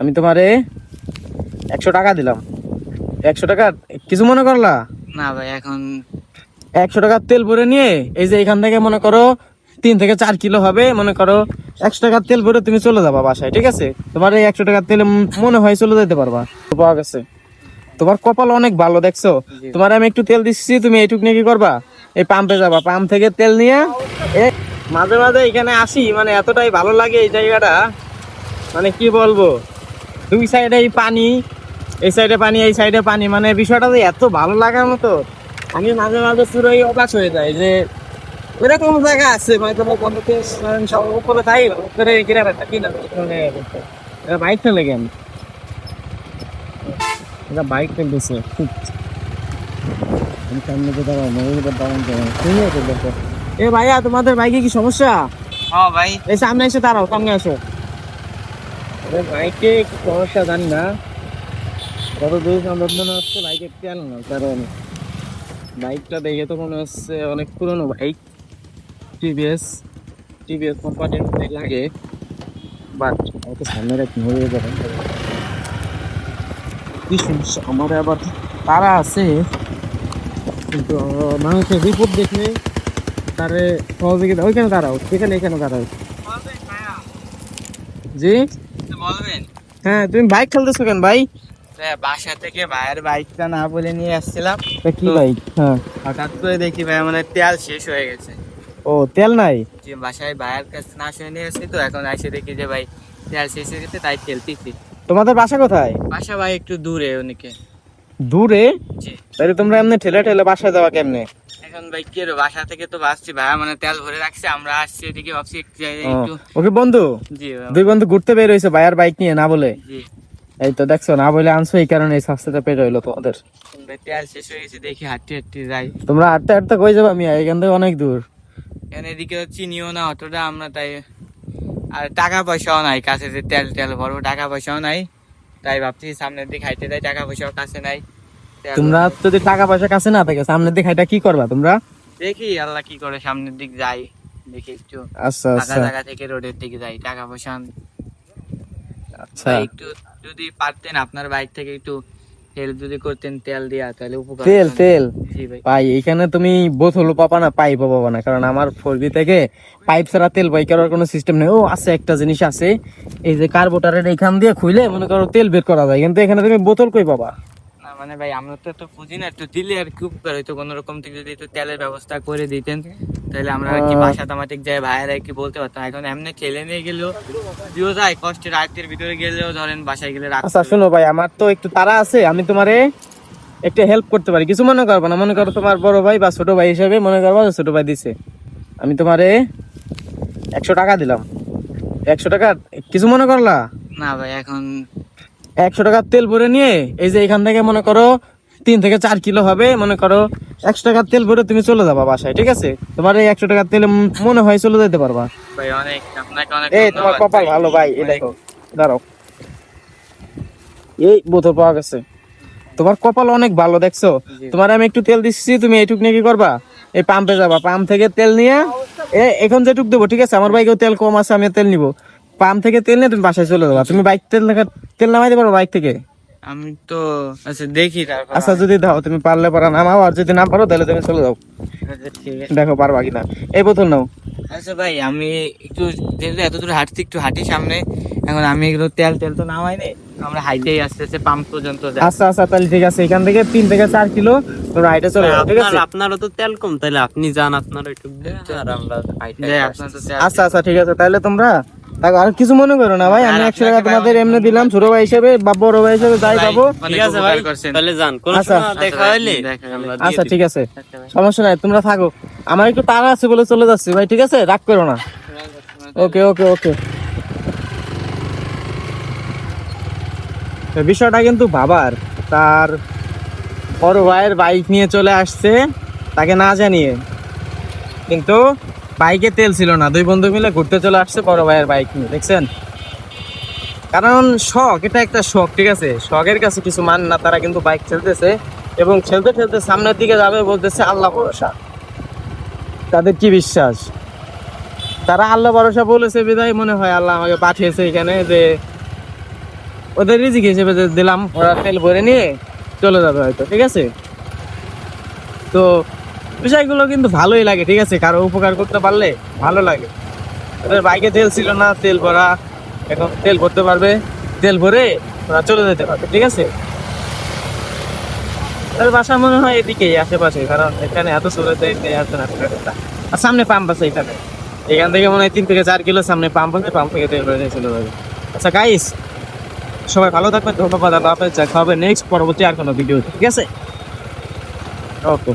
আমি তোমারে একশো টাকা দিলাম। একশো টাকা কিছু মনে করলা? না ভাই এখন একশো টাকার তেল ভরে নিয়ে এই যে এখান থেকে মনে করো তিন থেকে চার কিলো হবে মনে করো একশো টাকার তেল ভরে তুমি চলে যাবা বাসায় ঠিক আছে? তোমার এই একশো টাকার তেলে মনে হয় চলে যেতে পারবা। পাওয়া গেছে। তোমার কপাল অনেক ভালো দেখছ? তোমার আমি একটু তেল দিচ্ছি তুমি এইটুক নিয়ে কি করবা? এই পাম্পে যাবা পাম্প থেকে তেল নিয়ে এ মাঝে মাঝে এখানে আসি মানে এতটাই ভালো লাগে এই জায়গাটা। মানে কি বলব? দুই সাইডে এই পানি এই সাইডে পানি এই সাইডে পানি মানে বিষয়টা যে এত ভালো লাগার মতো আমি মাঝে মাঝে পুরোই অবাক হয়ে যাই যে এরকম জায়গা আছে মানে তোমার বন্ধুকে উপরে উপরে গ্রামে থাকি না এটা বাইক ফেলে কেন? এটা বাইক ফেলতেছে খুব আমি সামনে তো দাঁড়াও দাঁড়ান এ ভাইয়া তোমাদের বাইকে কি সমস্যা? হ্যাঁ ভাই। এই সামনে এসে দাঁড়াও সামনে আসো বাইকে কি সমস্যা জানি না। কত দূর সম্ভব মনে হচ্ছে বাইকে তেল না কারণ বাইকটা দেখে তো মনে হচ্ছে অনেক পুরনো বাইক। টিভিএস টিভিএস কোম্পানির মধ্যে লাগে বাট আমাকে সামনে রাখি হয়ে যাবে কি সমস্যা? আমার আবার তারা আছে কিন্তু মানুষের রিপোর্ট দেখলে তারে সহযোগিতা ওইখানে দাঁড়াও এখানে এখানে দাঁড়াও। জি? বলবেন? হ্যাঁ তুমি বাইক খেলতেছো কেন ভাই? বাসা থেকে ভাইয়ের বাইকটা না বলে নিয়ে আসছিলাম। কি বাইক হ্যাঁ। হঠাৎ করে দেখি ভাই মানে তেল শেষ হয়ে গেছে। ও তেল নাই? যে বাসায় ভাইয়ের কাছে না শুনে নিয়ে আসছি তো এখন এসে দেখি যে ভাই তেল শেষ হয়ে গেছে তাই খেলতেছি। তোমাদের বাসা কোথায়? বাসা ভাই একটু দূরে অনেকে দূরে? জি। তাহলে তোমরা এমনি ঠেলে ঠেলে বাসা যাওয়া কেমনে? এখন ভাই কি বাসা থেকে তো ভাই মানে তেল ভরে রাখছে আমরা আসছি এদিকে ভাবছি একটু ওকে বন্ধু জি দুই বন্ধু ঘুরতে বের বাইক নিয়ে না বলে? জি। এই তো দেখছ না বলে আনছো এই কারণে এই হইল তোমাদের। তেল শেষ হয়ে গেছে দেখি হাঁটতে হাঁটতে যাই। তোমরা হাঁটতে হাঁটতে কই যাবে আমি এখান থেকে অনেক দূর। এখন এদিকে চিনিও না অতটা আমরা তাই আর টাকা পয়সাও নাই কাছে যে তেল তেল ভরবো টাকা পয়সাও নাই। তাই ভাবছি সামনের দিকে হাইতে যাই টাকা পয়সাও কাছে নাই। তোমরা যদি টাকা পয়সা কাছে না থাকে সামনের দিকে এটা কি করবা তোমরা? দেখি আল্লাহ কি করে সামনের দিক যাই। দেখি একটু আচ্ছা আচ্ছা। জায়গা থেকে রোডের দিকে যাই টাকা পয়সা আচ্ছা। একটু যদি পারতেন আপনার বাইক থেকে একটু হেল্প যদি করতেন তেল দিয়া তাহলে উপকার তেল তেল। ভাই। এখানে তুমি বোতলও পাবা না পাইপও পাবা না কারণ আমার ফোরবি থেকে পাইপ ছাড়া তেল বই করার কোনো সিস্টেম নেই। ও আছে একটা জিনিস আছে। এই যে কার্বোটারের এইখান দিয়ে খুইলে মনে করো তেল বের করা যায় কিন্তু এখানে তুমি বোতল কই পাবা? মানে ভাই আমরা তো একটু বুঝি না একটু দিলে আর কি উপকার হইতো কোনো রকম থেকে যদি একটু তেলের ব্যবস্থা করে দিতেন। তাহলে আমরা আর কি বাসা তামাটিক যাই ভাইয়েরা কি বলতে পারতাম এখন এমনি ঠেলে নিয়ে গেলেও দিও যায় কষ্টের রাতের ভিতরে গেলেও ধরেন বাসায় গেলে আচ্ছা শোনো ভাই আমার তো একটু তারা আছে আমি তোমারে একটা হেল্প করতে পারি। কিছু মনে করব না মনে করো তোমার বড় ভাই বা ছোট ভাই হিসেবে মনে করব ছোট ভাই দিছে। আমি তোমারে একশো টাকা দিলাম। একশো টাকা কিছু মনে করলা? না ভাই এখন একশো টাকার তেল ভরে নিয়ে এই যে এখান থেকে মনে করো তিন থেকে চার কিলো হবে মনে করো একশো টাকার তেল ভরে তুমি চলে যাবা বাসায় ঠিক আছে? তোমার এই একশো টাকার তেলে মনে হয় চলে যেতে পারবা। এই তোমার কপাল ভালো ভাই এই দেখো দাঁড়াও। এই বোতল পাওয়া গেছে। তোমার কপাল অনেক ভালো দেখছ? তোমার আমি একটু তেল দিচ্ছি তুমি এইটুক নিয়ে কি করবা? এই পাম্পে যাবা পাম্প থেকে তেল নিয়ে এ এখন যেটুক দেবো ঠিক আছে? আমার বাইকেও তেল কম আছে আমি তেল নিবো। পাম্প থেকে তেল নিয়ে তুমি বাসায় চলে যাবা। তুমি বাইক তেল তেল নামাই দিতে পারো বাইক থেকে? আমি তো আচ্ছা দেখি তারপর আচ্ছা যদি দাও তুমি পারলে পারা নামাও আর যদি না পারো তাহলে তুমি চলে যাও। আচ্ছা, দেখো পারবা কিনা। এই বোতল নাও। আচ্ছা ভাই আমি একটু যেহেতু এত দূর হাঁটছি একটু হাঁটি সামনে এখন আমি এগুলো তেল তেল তো নামাই নেই আমরা হাইটেই আস্তে আস্তে পাম্প পর্যন্ত যাই। আচ্ছা আচ্ছা তাহলে ঠিক আছে এখান থেকে তিন থেকে চার কিলো তোমরা হাইটে চলে যাও ঠিক আছে? আপনারও তো তেল কম তাহলে আপনি যান আপনার একটু আর আমরা আচ্ছা আচ্ছা ঠিক আছে তাহলে তোমরা আর কিছু মনে করো না ভাই আমি একশো টাকা তোমাদের এমনি দিলাম ছোট ভাই হিসেবে বা বড় ভাই হিসেবে যাই পাবো। অনেক ঠিক আছে আচ্ছা। আচ্ছা দিই। ঠিক আছে। আচ্ছা সমস্যা নাই তোমরা থাকো। আমার একটু তাড়া আছে বলে চলে যাচ্ছি। ভাই ঠিক আছে? রাগ করো না। ওকে ওকে ওকে। বিষয়টা কিন্তু বাবার। তার বড় ভাইয়ের বাইক নিয়ে চলে আসছে তাকে না জানিয়ে। কিন্তু বাইকে তেল ছিল না। দুই বন্ধু মিলে ঘুরতে চলে আসছে বড় ভাইয়ের বাইক নিয়ে, দেখছেন? কারণ শখ, এটা একটা শখ, ঠিক আছে? শখের কাছে কিছু মান না, তারা কিন্তু বাইক খেলতেছে এবং খেলতে খেলতে সামনের দিকে যাবে বলতেছে আল্লাহ ভরসা। তাদের কি বিশ্বাস? তারা আল্লাহ ভরসা বলেছে বিদায়, মনে হয় আল্লাহ আমাকে পাঠিয়েছে এখানে যে ওদের রিজিক হিসেবে দিলাম, ওরা তেল ভরে নিয়ে চলে যাবে হয়তো, ঠিক আছে? তো বিষয়গুলো কিন্তু ভালোই লাগে, ঠিক আছে? কারও উপকার করতে পারলে ভালো লাগে। ওদের বাইকে তেল ছিল না, তেল ভরা। এখন তেল ভরতে পারবে। তেল ভরে ওরা চলে যেতে পারবে, ঠিক আছে? তার বাসা মনে হয় এদিকেই, আশেপাশে, কারণ এখানে এত সুরতে আসে না আর সামনে পাম্প আছে এখানে। এখান থেকে মনে হয় তিন থেকে চার কিলো সামনে পাম্প আছে পাম্প থেকে তেল ভরে চলে যাবে। আচ্ছা গাইস সবাই ভালো থাকবেন, ধন্যবাদ, আল্লাহ দেখা হবে নেক্সট পরবর্তী আর কোনো ভিডিও ঠিক আছে? ওকে